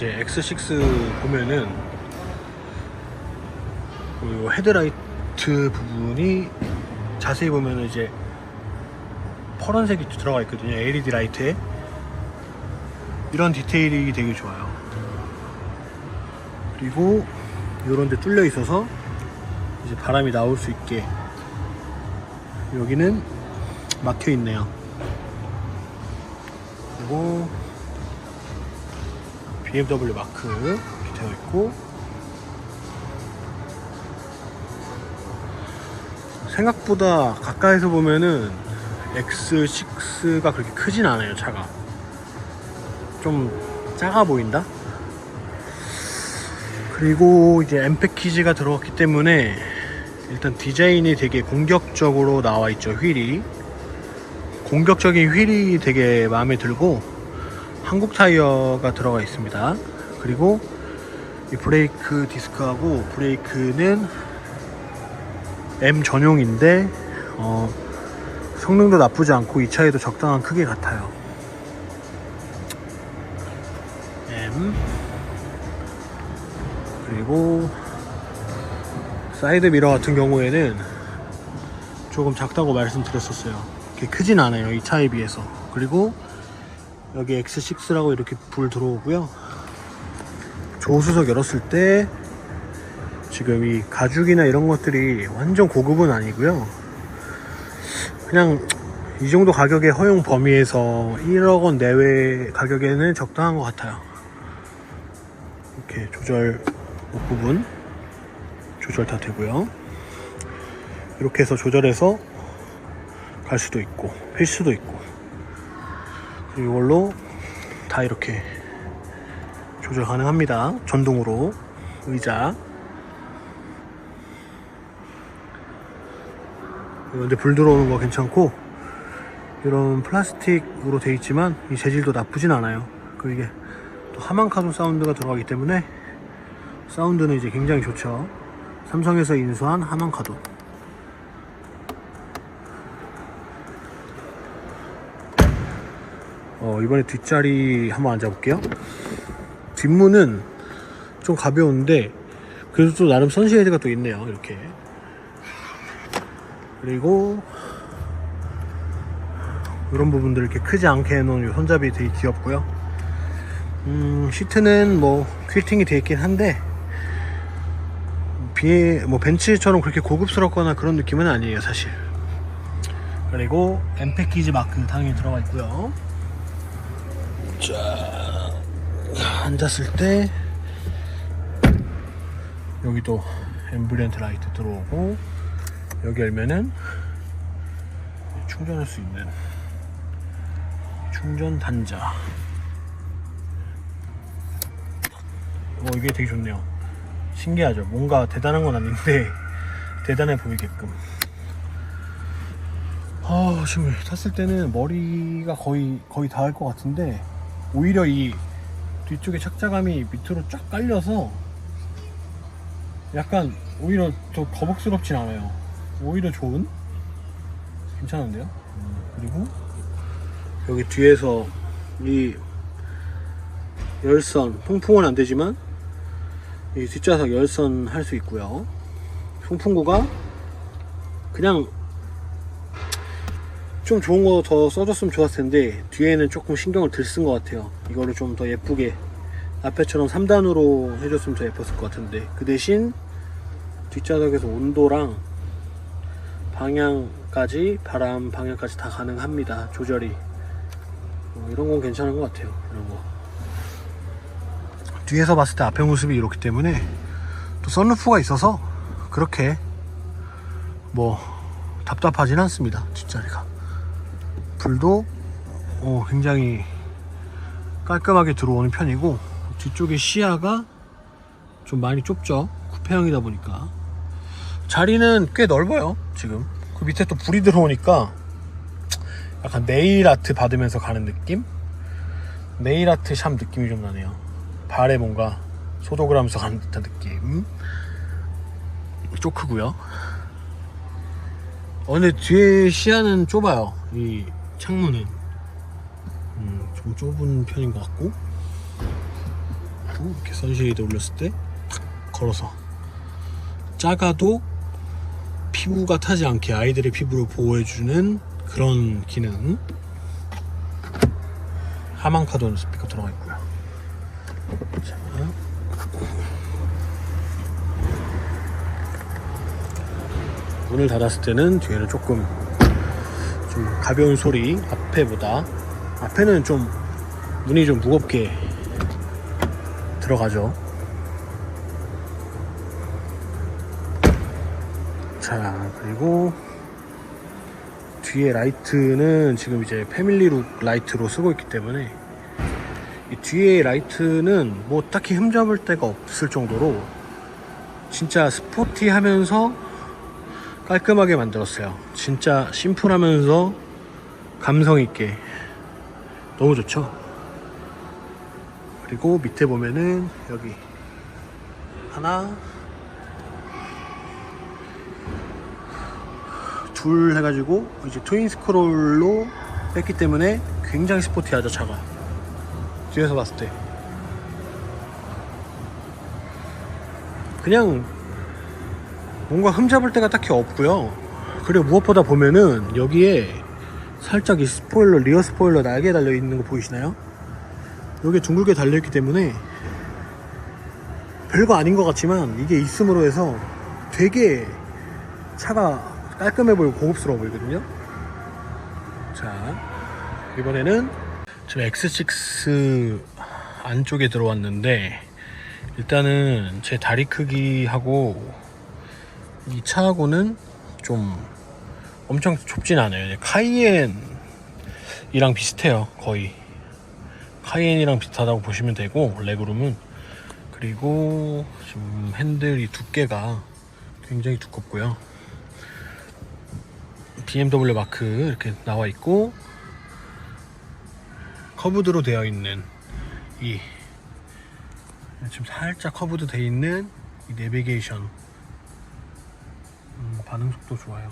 이제 X6 보면은 그 헤드라이트 부분이 자세히 보면은 이제 파란색이 들어가 있거든요. LED 라이트에 이런 디테일이 되게 좋아요. 그리고 이런 데 뚫려 있어서 이제 바람이 나올 수 있게 여기는 막혀 있네요. 그리고 BMW 마크 되어 있고 생각보다 가까이서 보면은 X6가 그렇게 크진 않아요 차가. 좀 작아 보인다? 그리고 이제 M 패키지가 들어갔기 때문에 일단 디자인이 되게 공격적으로 나와 있죠 휠이. 공격적인 휠이 되게 마음에 들고 한국 타이어가 들어가 있습니다. 그리고 이 브레이크 디스크하고 브레이크는 M 전용인데 어, 성능도 나쁘지 않고 이 차에도 적당한 크기 같아요. M 그리고 사이드 미러 같은 경우에는 조금 작다고 말씀드렸었어요. 크진 않아요. 이 차에 비해서. 그리고 여기 X6라고 이렇게 불 들어오고요. 조수석 열었을 때 지금 이 가죽이나 이런 것들이 완전 고급은 아니고요. 그냥 이 정도 가격의 허용 범위에서 1억 원 내외 가격에는 적당한 것 같아요. 이렇게 조절 부분 조절 다 되고요. 이렇게 해서 조절해서 갈 수도 있고 필 수도 있고 이걸로 다 이렇게 조절 가능합니다. 전동으로 의자. 근데 불 들어오는 거 괜찮고 이런 플라스틱으로 돼 있지만 이 재질도 나쁘진 않아요. 그리고 이게 또 하만카돈 사운드가 들어가기 때문에 사운드는 이제 굉장히 좋죠. 삼성에서 인수한 하만카돈. 어, 이번에 뒷자리 한번 앉아볼게요. 뒷문은 좀 가벼운데, 그래도 또 나름 선시헤드가 또 있네요. 이렇게. 그리고, 이런 부분들 이렇게 크지 않게 해놓은 이 손잡이 되게 귀엽고요. 음, 시트는 뭐, 퀼팅이 되어 있긴 한데, 비, 뭐, 벤츠처럼 그렇게 고급스럽거나 그런 느낌은 아니에요, 사실. 그리고, M 패키지 마크 당연히 들어가 있고요. 자 앉았을 때 여기도 앰블리언트 라이트 들어오고 여기 열면은 충전할 수 있는 충전 단자. 어 이게 되게 좋네요. 신기하죠? 뭔가 대단한 건 아닌데 대단해 보이게끔. 아 지금 탔을 때는 머리가 거의 거의 닿을 것 같은데 오히려 이 뒤쪽에 착자감이 밑으로 쫙 깔려서 약간 오히려 더 거북스럽진 않아요. 오히려 좋은? 괜찮은데요? 음, 그리고 여기 뒤에서 이 열선, 통풍은 안 되지만 이 뒷좌석 열선 할 수 있고요. 송풍구가 그냥 좀 좋은 거 더 써줬으면 좋았을 텐데 뒤에는 조금 신경을 덜쓴것 같아요. 이거를 좀 더 예쁘게 앞에처럼 3단으로 해줬으면 더 예뻤을 것 같은데 그 대신 뒷좌석에서 온도랑 방향까지 바람 방향까지 다 가능합니다. 조절이. 어, 이런 건 괜찮은 것 같아요 이런 거. 뒤에서 봤을 때 앞에 모습이 이렇기 때문에 또 썬루프가 있어서 그렇게 뭐 답답하진 않습니다 뒷자리가 불도 어, 굉장히 깔끔하게 들어오는 편이고 뒤쪽에 시야가 좀 많이 좁죠? 쿠페형이다 보니까. 자리는 꽤 넓어요 지금. 그 밑에 또 불이 들어오니까 약간 네일 아트 받으면서 가는 느낌? 네일 아트 샵 느낌이 좀 나네요. 발에 뭔가 소독을 하면서 가는 듯한 느낌. 쪽 크고요. 어, 근데 뒤에 시야는 좁아요. 이 창문은. 음, 좀 좁은 편인 것 같고. 이렇게 선쉐이드 올렸을 때 탁 걸어서 작아도 피부가 타지 않게 아이들의 피부를 보호해주는 그런 기능 하만카돈 스피커 들어가 있고요 자. 문을 닫았을 때는 뒤에는 조금 좀 가벼운 소리 앞에보다. 앞에는 좀 문이 좀 무겁게 들어가죠. 자 그리고 뒤에 라이트는 지금 이제 패밀리룩 라이트로 쓰고 있기 때문에 이 뒤에 라이트는 뭐 딱히 흠잡을 데가 없을 정도로 진짜 스포티하면서 깔끔하게 만들었어요. 진짜 심플하면서 감성 있게 너무 좋죠. 그리고 밑에 보면은 여기 하나 둘 해가지고 이제 트윈 스크롤로 뺐기 때문에 굉장히 스포티하죠 차가 뒤에서 봤을 때 그냥 뭔가 흠잡을 데가 딱히 없고요. 그리고 무엇보다 보면은 여기에 살짝 이 스포일러, 리어 스포일러 날개 달려 있는 거 보이시나요? 여기 둥글게 달려 있기 때문에 별거 아닌 것 같지만 이게 있음으로 해서 되게 차가 깔끔해 보이고 고급스러워 보이거든요. 자, 이번에는 지금 X6 안쪽에 들어왔는데 일단은 제 다리 크기하고 이 차하고는 좀 엄청 좁진 않아요. 카이엔이랑 비슷해요. 거의. 카이엔이랑 비슷하다고 보시면 되고, 레그룸은. 그리고 지금 핸들이 두께가 굉장히 두껍고요. BMW 마크 이렇게 나와 있고, 커브드로 되어 있는 이 지금 살짝 커브드 되어 있는 이 내비게이션 음, 반응 속도 좋아요.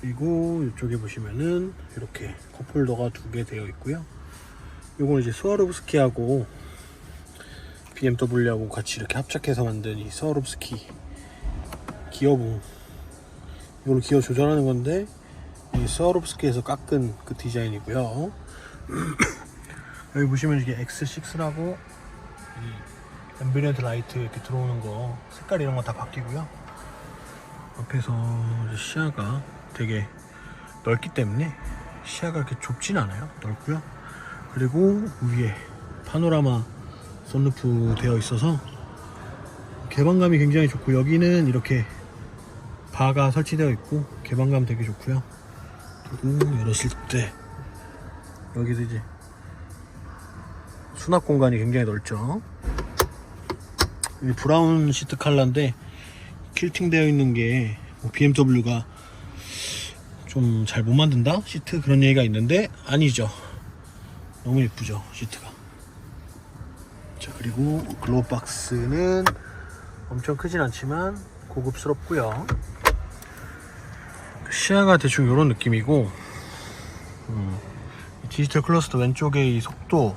그리고 이쪽에 보시면은 이렇게 컵홀더가 두 개 되어 있고요. 이거는 이제 스와로브스키하고 BMW하고 같이 이렇게 합작해서 만든 이 스와로브스키 기어봉 이걸 기어 조절하는 건데 이 스와로브스키에서 깎은 그 디자인이고요. 여기 보시면 이게 X6라고 이 앰비리언트 라이트 이렇게 들어오는 거 색깔 이런 거 다 바뀌고요. 앞에서 시야가 되게 넓기 때문에 시야가 이렇게 좁진 않아요. 넓고요. 그리고 위에 파노라마 썬루프 되어 있어서 개방감이 굉장히 좋고 여기는 이렇게 바가 설치되어 있고 개방감 되게 좋고요. 그리고 열었을 때 여기도 이제 수납 공간이 굉장히 넓죠. 이 브라운 시트 컬러인데 킬팅 되어 있는 게 BMW가 좀 잘 못 만든다? 시트 그런 얘기가 있는데 아니죠. 너무 예쁘죠 시트가. 자 그리고 글로우 박스는 엄청 크진 않지만 고급스럽고요. 시야가 대충 이런 느낌이고 음, 이 디지털 클러스터 왼쪽에 이 속도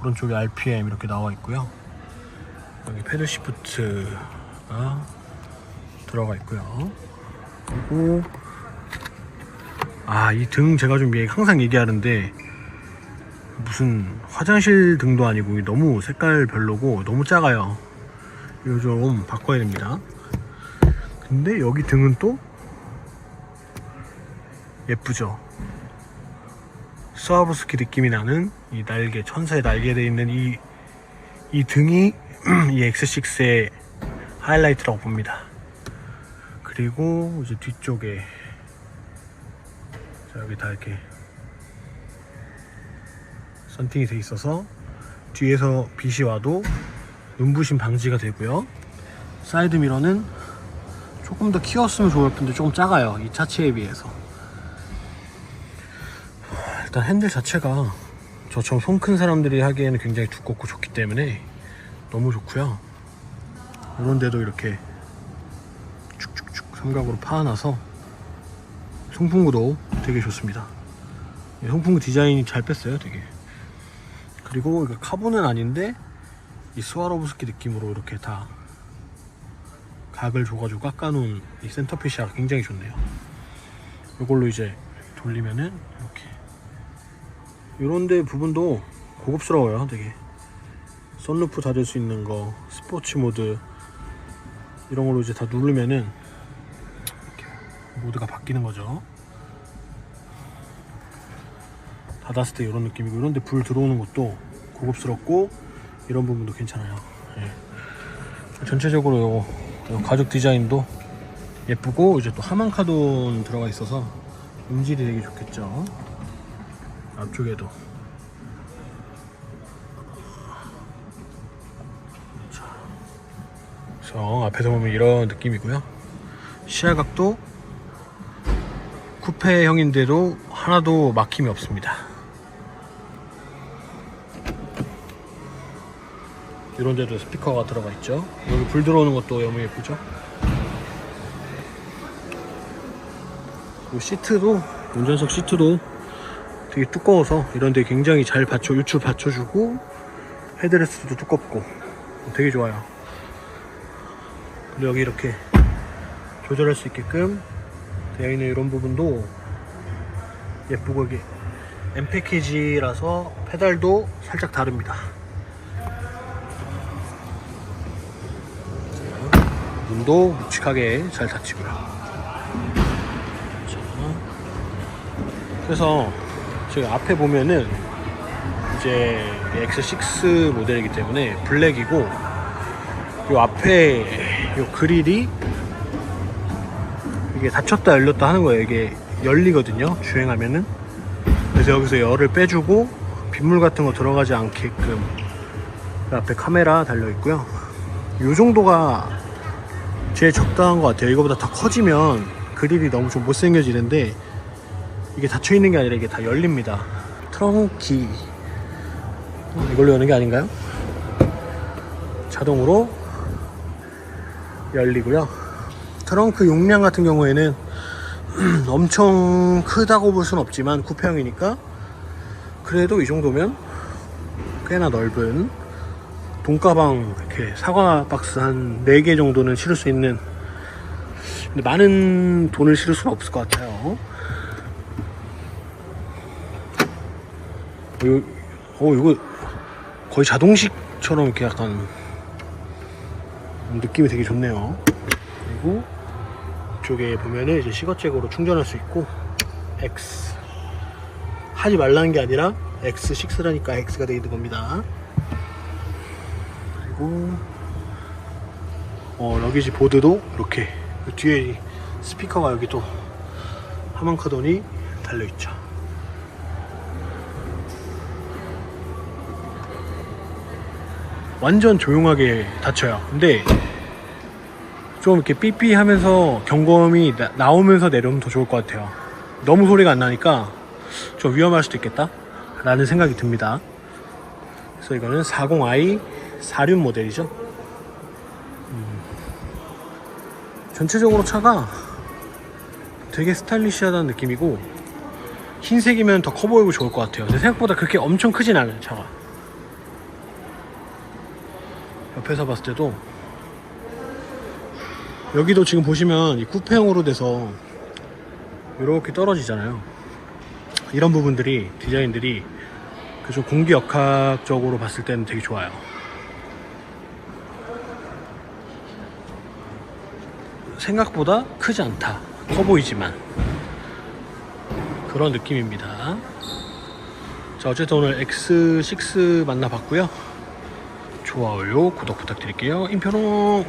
오른쪽에 RPM 이렇게 나와 있고요. 여기 패드 시프트가 들어가 있고요. 그리고 아 이 등 제가 좀 얘- 항상 얘기하는데 무슨 화장실 등도 아니고 너무 색깔 별로고 너무 작아요. 이거 좀 바꿔야 됩니다. 근데 여기 등은 또 예쁘죠. 스와브스키 느낌이 나는 이 날개 천사의 날개 돼 있는 이 이 등이 이 X6의 하이라이트라고 봅니다. 그리고 이제 뒤쪽에 자 여기 다 이렇게 썬팅이 돼 있어서 뒤에서 빛이 와도 눈부심 방지가 되고요. 사이드 미러는 조금 더 키웠으면 좋을 텐데 조금 작아요. 이 차체에 비해서. 일단 핸들 자체가 저처럼 손 큰 사람들이 하기에는 굉장히 두껍고 좋기 때문에 너무 좋고요. 이런 데도 이렇게 삼각으로 파놔서 송풍구도 되게 좋습니다. 이 송풍구 디자인이 잘 뺐어요, 되게. 그리고 이거 카본은 아닌데 이 스와로브스키 느낌으로 이렇게 다 각을 줘가지고 깎아놓은 이 센터피시가 굉장히 좋네요. 이걸로 이제 돌리면은 이렇게 이런데 부분도 고급스러워요, 되게. 썬루프 닫을 수 있는 거, 스포츠 모드 이런 걸로 이제 다 누르면은 모드가 바뀌는 거죠. 닫았을 때 이런 느낌이고 이런데 불 들어오는 것도 고급스럽고 이런 부분도 괜찮아요. 예. 전체적으로 요, 요 가죽 디자인도 예쁘고 이제 또 하만 카돈 들어가 있어서 음질이 되게 좋겠죠. 앞쪽에도 자, 앞에서 보면 이런 느낌이고요. 시야각도 쿠페형인데도 하나도 막힘이 없습니다. 이런 데도 스피커가 들어가 있죠. 여기 불 들어오는 것도 너무 예쁘죠. 이 시트도 운전석 시트도 되게 두꺼워서 이런 데 굉장히 잘 받쳐 유출 받쳐주고 헤드레스트도 두껍고 되게 좋아요. 그리고 여기 이렇게 조절할 수 있게끔 되어 있는 이런 부분도 예쁘고 이게 M 패키지라서 페달도 살짝 다릅니다. 문도 묵직하게 잘 닫히고요. 자, 그래서 저기 앞에 보면은 이제 X6 모델이기 때문에 블랙이고 요 앞에 요 그릴이 이게 닫혔다 열렸다 하는 거예요. 이게 열리거든요. 주행하면은. 그래서 여기서 열을 빼주고 빗물 같은 거 들어가지 않게끔 그 앞에 카메라 달려 있고요. 요 정도가 제일 적당한 것 같아요. 이거보다 더 커지면 그릴이 너무 좀 못생겨지는데 이게 닫혀 있는 게 아니라 이게 다 열립니다. 트렁키 어, 이걸로 여는 게 아닌가요? 자동으로 열리고요. 트렁크 용량 같은 경우에는 엄청 크다고 볼순 없지만 쿠페형이니까 그래도 이 정도면 꽤나 넓은 돈가방 이렇게 사과 박스 한 4개 정도는 실을 수 있는 근데 많은 돈을 실을 수는 없을 것 같아요. 요, 어 이거 거의 자동식처럼 이렇게 약간 느낌이 되게 좋네요. 그리고 이쪽에 보면은 이제 시거잭으로 충전할 수 있고 X. 하지 말라는 게 아니라 X6라니까 X가 되어 있는 겁니다. 그리고 어, 러기지 보드도 이렇게 그 뒤에 스피커가 여기 또 하만카돈이 달려있죠. 완전 조용하게 닫혀요. 근데 좀 이렇게 삐삐 하면서 경고음이 나, 오면서 내려오면 더 좋을 것 같아요 너무 소리가 안 나니까 좀 위험할 수도 있겠다 라는 생각이 듭니다 그래서 이거는 40i 4륜 모델이죠. 음. 전체적으로 차가 되게 스타일리시하다는 느낌이고 흰색이면 더 커 보이고 좋을 것 같아요. 근데 생각보다 그렇게 엄청 크진 않아요, 차가. 옆에서 봤을 때도 여기도 지금 보시면 이 쿠페형으로 돼서 이렇게 떨어지잖아요. 이런 부분들이 디자인들이 그좀 공기 역학적으로 봤을 때는 되게 좋아요. 생각보다 크지 않다. 커 보이지만. 그런 느낌입니다. 자, 어쨌든 오늘 X6 만나봤고요. 좋아요, 구독 부탁드릴게요. 인표롱!